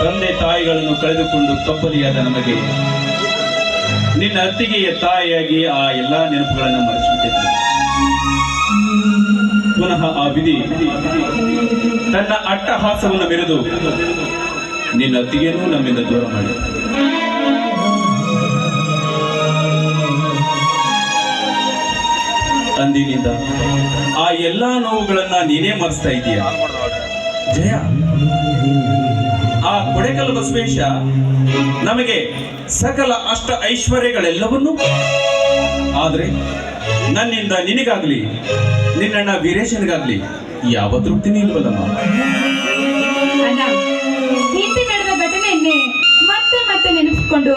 ತಂದೆ ತಾಯಿಗಳನ್ನು ಕಳೆದುಕೊಂಡು ತಪ್ಪಲಿಯಾದ ನಮಗೆ ನಿನ್ನ ಅತ್ತಿಗೆಯ ತಾಯಿಯಾಗಿ ಆ ಎಲ್ಲಾ ನೆನಪುಗಳನ್ನು ಮರೆಸಿಬಿಟ್ಟಿದ್ದೆ ಪುನಃ ಆ ವಿಧಿ ತನ್ನ ಅಟ್ಟಹಾಸವನ್ನು ಮೆರೆದು ನಿನ್ನ ಅತ್ತಿಗೆಯನ್ನು ನಮ್ಮಿಂದ ದೂರ ಮಾಡಿ. ಅಂದಿನಿಂದ ಆ ಎಲ್ಲಾ ನೋವುಗಳನ್ನ ನೀನೇ ಮರೆಸ್ತಾ ಇದೀಯ? ಜಯ. ಆ ಕೊಡೆಕಲ್ ಬಸವೇಶ ನಮಗೆ ಸಕಲ ಅಷ್ಟ ಐಶ್ವರ್ಯಗಳೆಲ್ಲವನ್ನೂ ಆದರೆ ನನ್ನಿಂದ ನಿನಗಾಗ್ಲಿ, ನಿನ್ನಣ್ಣ ವೀರೇಶನಿಗಾಗ್ಲಿ ಯಾವ ತೃಪ್ತಿ ಇಲ್ವಲ್ಲಮ್ಮ. ಹಿಂದೆ ನಡೆದ ಮತ್ತೆ ಮತ್ತೆ ನೆನಪಿಸಿಕೊಂಡು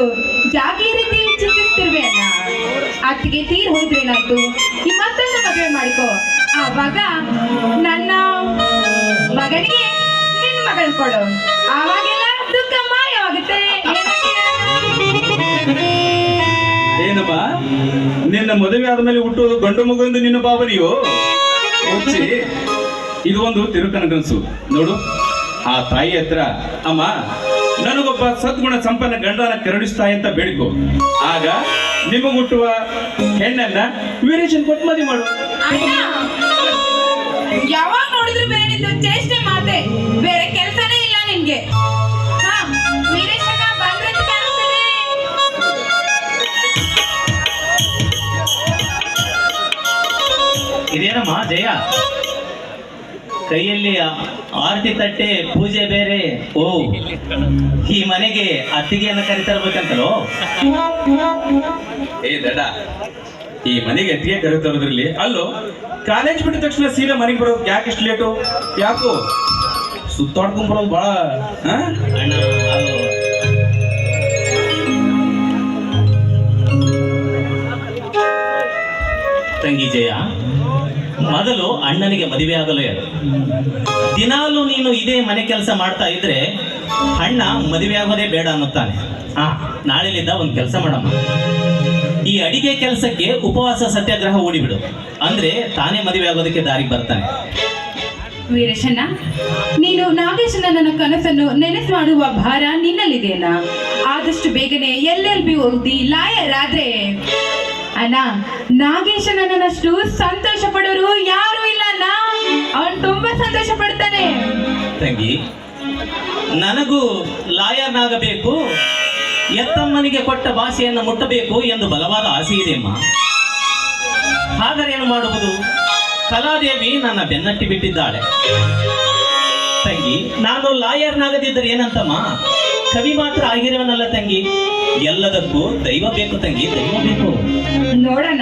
ರೀತಿ ಚಿಂತಿಸ್ತಿರ್ವೆ ಅಣ್ಣ. ಅತ್ತಿಗೆ ತೀರ್ ಹೋದ್ರೇನಾಯ್ತು ಈ ಮತ್ತೊಂದು ಮದುವೆ ಮಾಡಿಕೋ. ಆವಾಗ ನನ್ನ ಮಗನಿಗೆ ನಿನ್ ಮಗಳ್ ಕೊಡು. ಆವಾಗೆಲ್ಲ ದುಃಖ ಮಾಯವಾಗುತ್ತೆ? ಏನಮ್ಮ ನಿನ್ನ ಮದುವೆ ಆದ್ಮೇಲೆ ಹುಟ್ಟುವುದು ಗಂಡು ಮಗು ಎಂದು ನಿನ್ನ ಭಾವನೆಯೋ? ಹುಚ್ಚಿ ಇದು ಒಂದು ತಿರುಕನಗನ್ಸು. ನೋಡು ಆ ತಾಯಿ ಹತ್ರ ಅಮ್ಮ ನನಗೊಬ್ಬ ಸದ್ಗುಣ ಸಂಪನ್ನ ಗಂಡನ ಕರುಣಿಸ್ತಾ ಅಂತ ಬೇಡಿಕೊ. ಆಗ ನಿಮಗೆ ಹುಟ್ಟುವ ಹೆಣ್ಣನ್ನ ವೀರೇಶನ್ ಕೊಟ್ಟು ಮದುವೆ ಮಾಡು. ಯಾವಾಗ ನೋಡಿದ್ರು ಬೇರೆ ಚೇಷ್ಟೆ ಜಯ. ಕೈಯಲ್ಲಿ ಆರತಿ ತಟ್ಟೆ ಪೂಜೆ ಬೇರೆ. ಓ ಈ ಮನೆಗೆ ಅತ್ತಿಗೆಯನ್ನು ಕರಿತರ್ಬೇಕಂತಲೋ? ಏ ದಡ. ಈ ಮನೆಗೆ ಅತ್ತಿಗೆ ಕರೆತರೋದ್ರಲ್ಲಿ ಅಲ್ಲೋ ಕಾಲೇಜ್ ಬಿಟ್ಟ ತಕ್ಷಣ ಸೀದಾ ಮನೆಗೆ ಬರೋದು ಯಾಕೆ ಇಷ್ಟು ಲೇಟು ಯಾಕೋ? ಸುತ್ತಾಡ್ಕೊಂಡ್ ಬರೋದು ಬಹಳ ತಂಗಿ ಜಯ. ಮೊದಲು ಅಣ್ಣನಿಗೆ ಮದುವೆ ಆಗಲು ಹೇಳು. ದಿನಾಲು ನೀನು ಇದೇ ಮನೆ ಕೆಲಸ ಮಾಡ್ತಾ ಇದ್ರೆ ಅಣ್ಣ ಮದುವೆ ಆಗೋದೇ ಬೇಡ ಅನ್ನುತ್ತಾನೆ. ಹಾ ನಾಳೆಲಿಂದ ಒಂದು ಕೆಲಸ ಮಾಡಮ್ಮ. ಈ ಅಡಿಗೆ ಕೆಲಸಕ್ಕೆ ಉಪವಾಸ ಸತ್ಯಾಗ್ರಹ ಓಡಿಬಿಡು ಅಂದ್ರೆ ತಾನೇ ಮದುವೆ ಆಗೋದಕ್ಕೆ ದಾರಿಗೆ ಬರ್ತಾನೆ. ವೀರೇಶಣ್ಣ, ನೀನು ನಾಗೇಶನ ಕನಸನ್ನು ನೆನೆಸು ಮಾಡುವ ಭಾರ ನಿನ್ನಲ್ಲಿದೆಯಲ್ಲ. ಆದಷ್ಟು ಬೇಗನೆ ಎಲ್ಲೆಲ್ ಎಲ್ ಬಿ ಓದಿ ಲಾಯರ್ ಆದ್ರೆ ಅಣ್ಣ ನಾಗೇಶನನ್ನಷ್ಟು ಸಂತೋಷ ಪಡೋರು ನನಗೂ ಲಾಯರ್ನಾಗಬೇಕು ಎತ್ತಮ್ಮನಿಗೆ ಕೊಟ್ಟ ಭಾಷೆಯನ್ನು ಮುಟ್ಟಬೇಕು ಎಂದು ಬಲವಾದ ಆಸೆ ಇದೆಯಮ್ಮ ಹಾಗಾದ್ರೆ ಏನು ಮಾಡುವುದು? ಕಲಾದೇವಿ ನನ್ನ ಬೆನ್ನಟ್ಟಿ ಬಿಟ್ಟಿದ್ದಾಳೆ. ತಂಗಿ, ನಾನು ಲಾಯರ್ನಾಗದಿದ್ದರೆ ಏನಂತಮ್ಮ? ಕವಿ ಮಾತ್ರ ಆಗಿರುವನಲ್ಲ ತಂಗಿ. ಎಲ್ಲದಕ್ಕೂ ದೈವ ಬೇಕು ತಂಗಿ, ದೈವ ಬೇಕು. ನೋಡೋಣ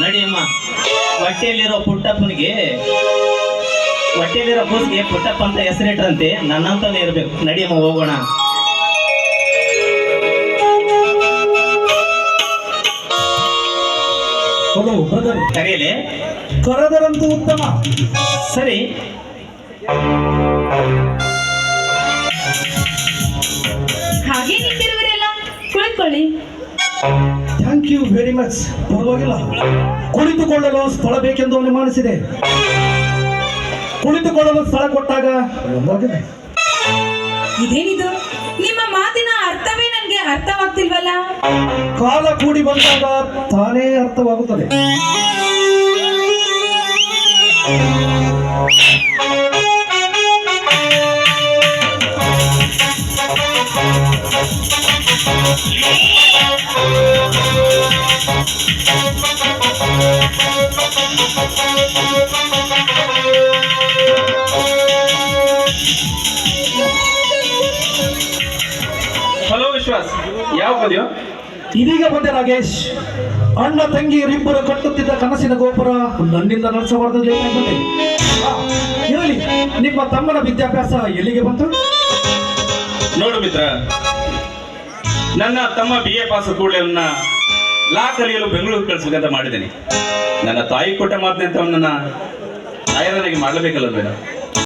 ನಡಿಯಮ್ಮ ಹೊಟ್ಟೆಯಲ್ಲಿರೋ ಪುಟ್ಟಪ್ಪನಿಗೆ ಹೊಟ್ಟೆಯಲ್ಲಿರೋ ಕೂಸಿಗೆ ಪುಟ್ಟಪ್ಪ ಅಂತ ಹೆಸರಿಟ್ರಂತೆ ನನ್ನಂತಾನೆ ಇರ್ಬೇಕು. ನಡಿಯಮ್ಮ ಹೋಗೋಣ. ಕರೆಯಲೆ? ಕರೆದರಂತೂ ಉತ್ತಮ. ಸರಿ. ಹಾಗೆ ನಿಂತಿರುವರೆಲ್ಲ ಕುಳಿತುಕೊಳ್ಳಿ. ಥ್ಯಾಂಕ್ ಯು ವೆರಿ ಮಚ್ ಪರವಾಗಿಲ್ಲ. ಕುಳಿತುಕೊಳ್ಳಲು ಸ್ಥಳ ಬೇಕೆಂದು ಅನುಮಾನಿಸಿದೆ. ಕುಳಿತುಕೊಳ್ಳಲು ಸ್ಥಳ ಕೊಟ್ಟಾಗ ಇದೇನಿದು? ನಿಮ್ಮ ಮಾತಿನ ಅರ್ಥವೇ ನನಗೆ ಅರ್ಥವಾಗ್ತಿಲ್ವಲ್ಲ? ಕಾಲ ಕೂಡಿ ಬಂದಾಗ ತಾನೇ ಅರ್ಥವಾಗುತ್ತದೆ. ಯಾವ ಪದ್ಯ ಇದೀಗ ಬಂದೆ ರಾಗೇಶ್ ಅಣ್ಣ ತಂಗಿ ಇಬ್ಬರು ಕಟ್ಟುತ್ತಿದ್ದ ಕನಸಿನ ಗೋಪುರ ನನ್ನಿಂದ ನಡೆಸಬಾರದು ಬೇಕಾಗಿದೆ ಆ, ಇರಲಿ ನಿಮ್ಮ ತಮ್ಮನ ವಿದ್ಯಾಭ್ಯಾಸ ಎಲ್ಲಿಗೆ ಬಂತು? ನೋಡು ಮಿತ್ರ ನನ್ನ ತಮ್ಮ ಬಿ ಎ ಪಾಸ್ ಕೂಡಲೇ ಲಾ ಕಲಿಯಲು ಬೆಂಗಳೂರು ಕಳಿಸ್ಬೇಕಂತ ಮಾಡಿದ್ದೀನಿ. ನನ್ನ ತಾಯಿ ಕೊಟ್ಟ ಮಾತಿನಂತ ಅವನನ್ನ ಆಯರನಾಗಿ ಮಾಡಲೇಬೇಕಲ್ಲ ಬೇಡ.